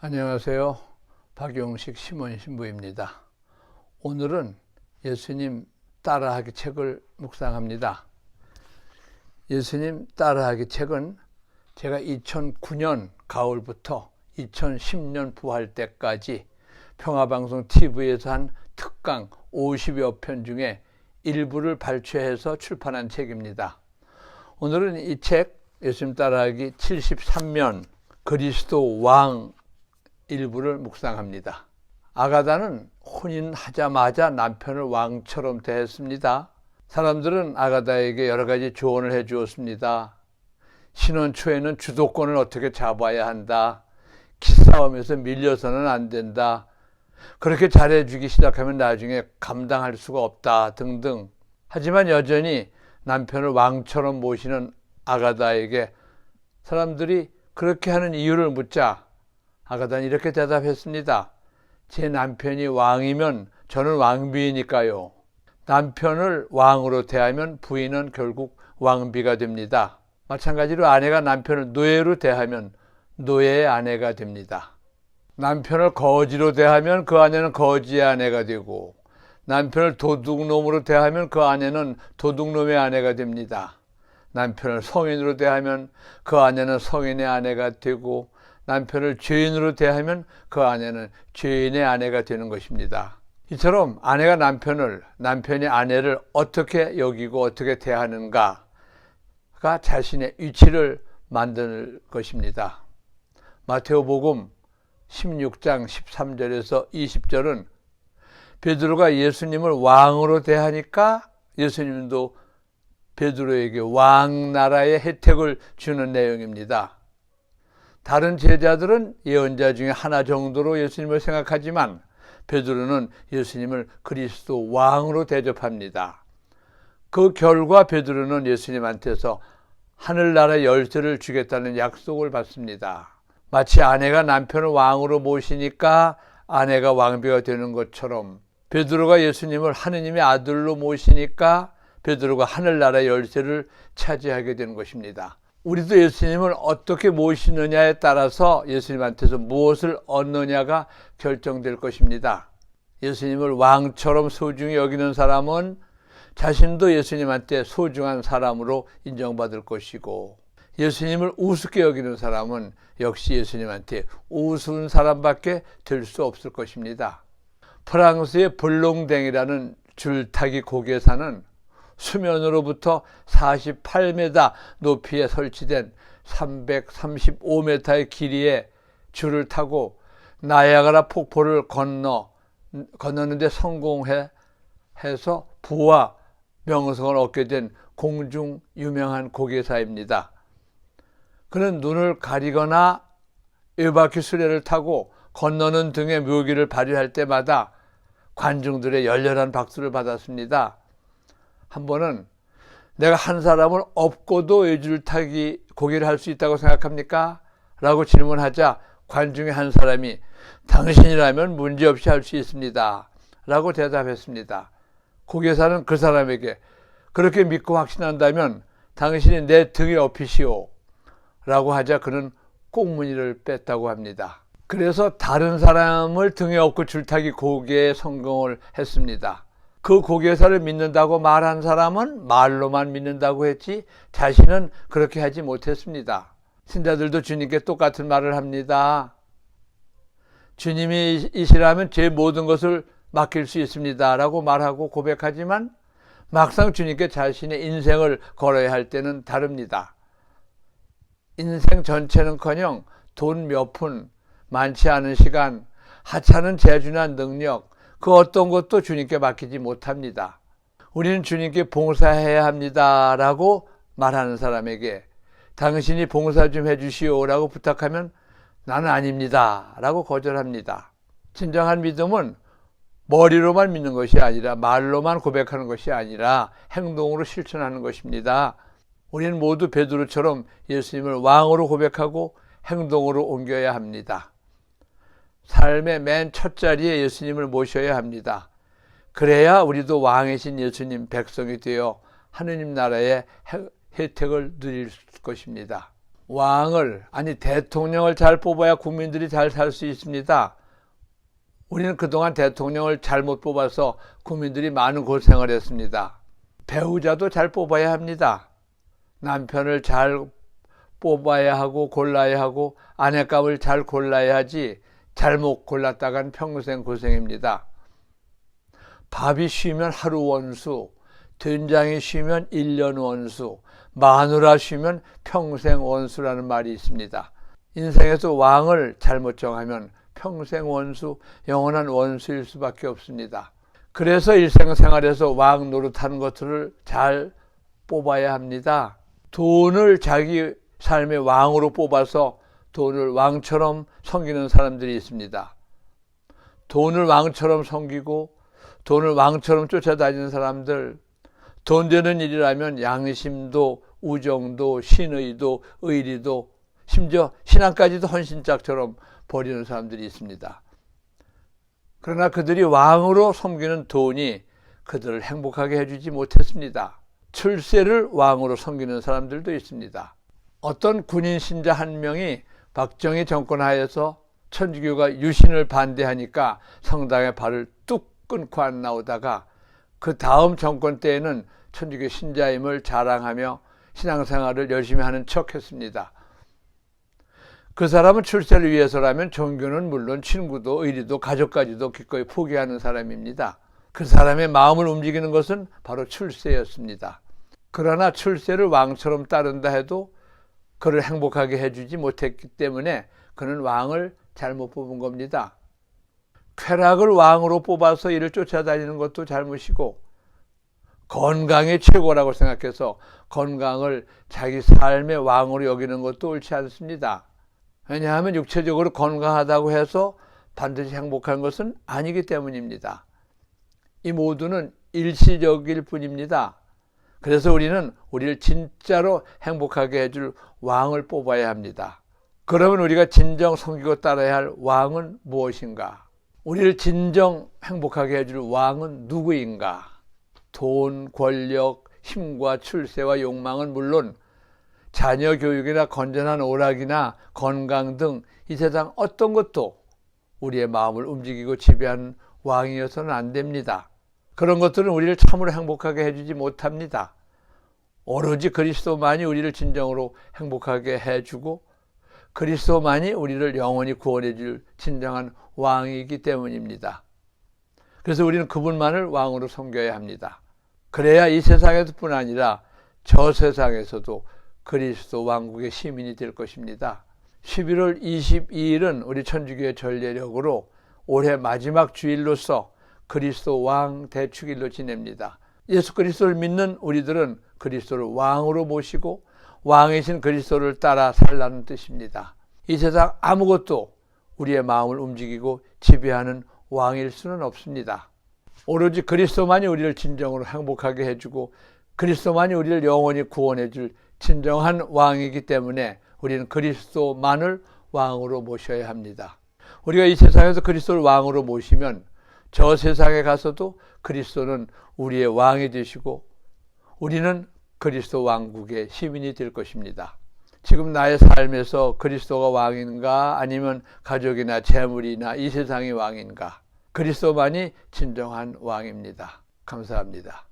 안녕하세요. 박용식 심원 신부입니다. 오늘은 예수님 따라하기 책을 묵상합니다. 예수님 따라하기 책은 제가 2009년 가을부터 2010년 부활 때까지 평화방송 TV에서 한 특강 50여 편 중에 일부를 발췌해서 출판한 책입니다. 오늘은 이 책 예수님 따라하기 73면 그리스도 왕 일부를 묵상합니다. 아가다는 혼인하자마자 남편을 왕처럼 대했습니다. 사람들은 아가다에게 여러 가지 조언을 해 주었습니다. 신혼 초에는 주도권을 어떻게 잡아야 한다. 기싸움에서 밀려서는 안 된다. 그렇게 잘해주기 시작하면 나중에 감당할 수가 없다. 등등. 하지만 여전히 남편을 왕처럼 모시는 아가다에게 사람들이 그렇게 하는 이유를 묻자 아가다는 이렇게 대답했습니다. 제 남편이 왕이면 저는 왕비이니까요. 남편을 왕으로 대하면 부인은 결국 왕비가 됩니다. 마찬가지로 아내가 남편을 노예로 대하면 노예의 아내가 됩니다. 남편을 거지로 대하면 그 아내는 거지의 아내가 되고 남편을 도둑놈으로 대하면 그 아내는 도둑놈의 아내가 됩니다. 남편을 성인으로 대하면 그 아내는 성인의 아내가 되고 남편을 죄인으로 대하면 그 아내는 죄인의 아내가 되는 것입니다. 이처럼 아내가 남편을, 남편이 아내를 어떻게 여기고 어떻게 대하는가가 자신의 위치를 만들 것입니다. 마테오복음 16장 13절에서 20절은 베드로가 예수님을 왕으로 대하니까 예수님도 베드로에게 왕 나라의 혜택을 주는 내용입니다. 다른 제자들은 예언자 중에 하나 정도로 예수님을 생각하지만 베드로는 예수님을 그리스도 왕으로 대접합니다. 그 결과 베드로는 예수님한테서 하늘나라 열쇠를 주겠다는 약속을 받습니다. 마치 아내가 남편을 왕으로 모시니까 아내가 왕비가 되는 것처럼 베드로가 예수님을 하느님의 아들로 모시니까 베드로가 하늘나라 열쇠를 차지하게 되는 것입니다. 우리도 예수님을 어떻게 모시느냐에 따라서 예수님한테서 무엇을 얻느냐가 결정될 것입니다. 예수님을 왕처럼 소중히 여기는 사람은 자신도 예수님한테 소중한 사람으로 인정받을 것이고 예수님을 우습게 여기는 사람은 역시 예수님한테 우스운 사람밖에 될 수 없을 것입니다. 프랑스의 볼롱댕이라는 줄타기 고개사는 수면으로부터 48m 높이에 설치된 335m의 길이의 줄을 타고 나야가라 폭포를 건너 건너는데 성공해 해서 부와 명성을 얻게 된 공중 유명한 고개사입니다. 그는 눈을 가리거나 에바큐 수레를 타고 건너는 등의 묘기를 발휘할 때마다 관중들의 열렬한 박수를 받았습니다. 한 번은 내가 한 사람을 업고도 외줄 타기 고기를 할 수 있다고 생각합니까? 라고 질문하자 관중의 한 사람이 당신이라면 문제없이 할 수 있습니다. 라고 대답했습니다. 고개사는 그 사람에게 그렇게 믿고 확신한다면 당신이 내 등에 업히시오. 라고 하자 그는 꽁무니를 뺐다고 합니다. 그래서 다른 사람을 등에 업고 줄타기 고개에 성공을 했습니다. 그 고개사를 믿는다고 말한 사람은 말로만 믿는다고 했지 자신은 그렇게 하지 못했습니다. 신자들도 주님께 똑같은 말을 합니다. 주님이 이시라면 제 모든 것을 맡길 수 있습니다. 라고 말하고 고백하지만 막상 주님께 자신의 인생을 걸어야 할 때는 다릅니다. 인생 전체는 커녕 돈 몇 푼, 많지 않은 시간, 하찮은 재주나 능력, 그 어떤 것도 주님께 맡기지 못합니다. 우리는 주님께 봉사해야 합니다. 라고 말하는 사람에게 당신이 봉사 좀 해주시오. 라고 부탁하면 나는 아닙니다. 라고 거절합니다. 진정한 믿음은 머리로만 믿는 것이 아니라 말로만 고백하는 것이 아니라 행동으로 실천하는 것입니다. 우리는 모두 베드로처럼 예수님을 왕으로 고백하고 행동으로 옮겨야 합니다. 삶의 맨 첫 자리에 예수님을 모셔야 합니다. 그래야 우리도 왕이신 예수님 백성이 되어 하느님 나라의 혜택을 누릴 것입니다. 왕을 아니 대통령을 잘 뽑아야 국민들이 잘 살 수 있습니다. 우리는 그동안 대통령을 잘못 뽑아서 국민들이 많은 고생을 했습니다. 배우자도 잘 뽑아야 합니다. 남편을 잘 뽑아야 하고 골라야 하고 아내값을 잘 골라야 하지 잘못 골랐다간 평생 고생입니다. 밥이 쉬면 하루 원수, 된장이 쉬면 1년 원수, 마누라 쉬면 평생 원수라는 말이 있습니다. 인생에서 왕을 잘못 정하면 평생 원수, 영원한 원수일 수밖에 없습니다. 그래서 일생생활에서 왕 노릇하는 것들을 잘 뽑아야 합니다. 돈을 자기 삶의 왕으로 뽑아서 돈을 왕처럼 섬기는 사람들이 있습니다. 돈을 왕처럼 섬기고 돈을 왕처럼 쫓아다니는 사람들, 돈 되는 일이라면 양심도 우정도 신의도 의리도 심지어 신앙까지도 헌신짝처럼 버리는 사람들이 있습니다. 그러나 그들이 왕으로 섬기는 돈이 그들을 행복하게 해주지 못했습니다. 출세를 왕으로 섬기는 사람들도 있습니다. 어떤 군인 신자 한 명이 박정희 정권 하에서 천주교가 유신을 반대하니까 성당에 발을 뚝 끊고 안 나오다가 그 다음 정권 때에는 천주교 신자임을 자랑하며 신앙생활을 열심히 하는 척 했습니다. 그 사람은 출세를 위해서라면 종교는 물론 친구도 의리도 가족까지도 기꺼이 포기하는 사람입니다. 그 사람의 마음을 움직이는 것은 바로 출세였습니다. 그러나 출세를 왕처럼 따른다 해도 그를 행복하게 해주지 못했기 때문에 그는 왕을 잘못 뽑은 겁니다. 쾌락을 왕으로 뽑아서 이를 쫓아다니는 것도 잘못이고 건강이 최고라고 생각해서 건강을 자기 삶의 왕으로 여기는 것도 옳지 않습니다. 왜냐하면 육체적으로 건강하다고 해서 반드시 행복한 것은 아니기 때문입니다. 이 모두는 일시적일 뿐입니다. 그래서 우리는 우리를 진짜로 행복하게 해줄 왕을 뽑아야 합니다. 그러면 우리가 진정 섬기고 따라야 할 왕은 무엇인가? 우리를 진정 행복하게 해줄 왕은 누구인가? 돈, 권력, 힘과 출세와 욕망은 물론 자녀 교육이나 건전한 오락이나 건강 등 이 세상 어떤 것도 우리의 마음을 움직이고 지배하는 왕이어서는 안 됩니다. 그런 것들은 우리를 참으로 행복하게 해주지 못합니다. 오로지 그리스도만이 우리를 진정으로 행복하게 해주고 그리스도만이 우리를 영원히 구원해 줄 진정한 왕이기 때문입니다. 그래서 우리는 그분만을 왕으로 섬겨야 합니다. 그래야 이 세상에서뿐 아니라 저 세상에서도 그리스도 왕국의 시민이 될 것입니다. 11월 22일은 우리 천주교의 전례력으로 올해 마지막 주일로서 그리스도 왕 대축일로 지냅니다. 예수 그리스도를 믿는 우리들은 그리스도를 왕으로 모시고 왕이신 그리스도를 따라 살라는 뜻입니다. 이 세상 아무것도 우리의 마음을 움직이고 지배하는 왕일 수는 없습니다. 오로지 그리스도만이 우리를 진정으로 행복하게 해주고 그리스도만이 우리를 영원히 구원해 줄 진정한 왕이기 때문에 우리는 그리스도만을 왕으로 모셔야 합니다. 우리가 이 세상에서 그리스도를 왕으로 모시면 저 세상에 가서도 그리스도는 우리의 왕이 되시고 우리는 그리스도 왕국의 시민이 될 것입니다. 지금 나의 삶에서 그리스도가 왕인가 아니면 가족이나 재물이나 이 세상이 왕인가 그리스도만이 진정한 왕입니다. 감사합니다.